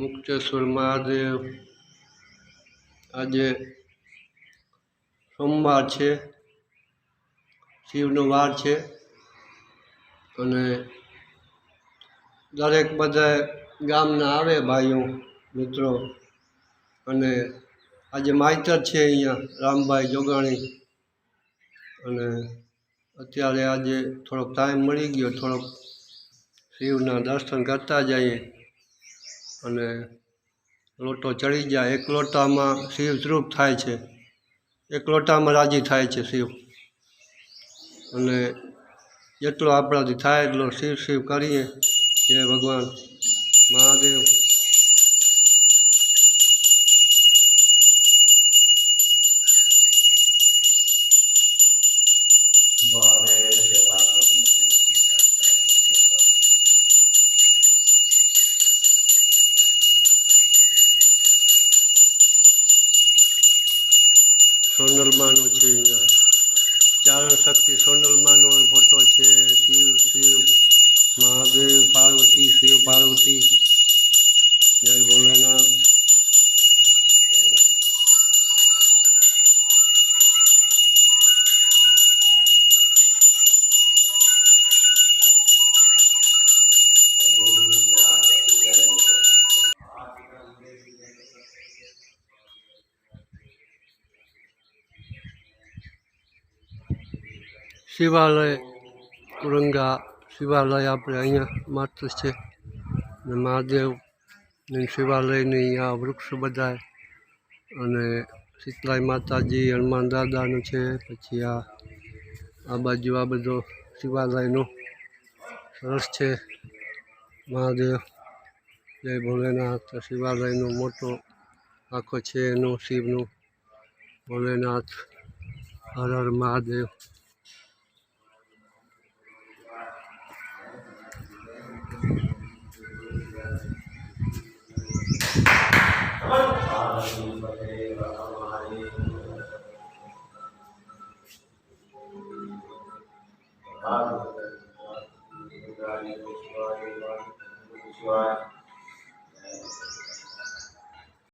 મુક્તેશ્વર મહાદેવ આજે સોમવાર છે, શિવનો વાર છે અને દરેક બધા ગામના આવે ભાઈઓ, મિત્રો અને આજે માઇતર છે અહીંયા રામભાઈ જોગાણી અને અત્યારે આજે થોડોક ટાઈમ મળી ગયો, થોડોક શિવના દર્શન કરતા જઈએ. અને લોટો ચડી જાય. એક લોટામાં શિવ ધ્રુપ થાય છે. એક લોટામાં રાજી થાય છે શિવ. અને જેટલો આપણાથી થાય એટલો શિવ શિવ કરીએ. જય ભગવાન મહાદેવ. સોનલમાનું છે ચારણ શક્તિ સોનલમાનો ફોટો છે. શિવ શિવ, મહાદેવ, પાર્વતી, શિવ, પાર્વતી. જય ભોલેનાથ. શિવાલય કુરંગા શિવાલય આપણે અહીંયા માત્ર છે. અને મહાદેવ શિવાલયની અહીંયા વૃક્ષ બધાય અને શીતલાઈ માતાજી, હનુમાન દાદાનું છે, પછી આ આ બાજુ આ બધો શિવાલયનો સરસ છે. મહાદેવ, જય ભોલેનાથ, શિવાલયનો મોટો આખો છે એનો શિવનું Bholenath. Har Har Mahadev. Bhagavatam, Bhagavatam, Bhagavatam,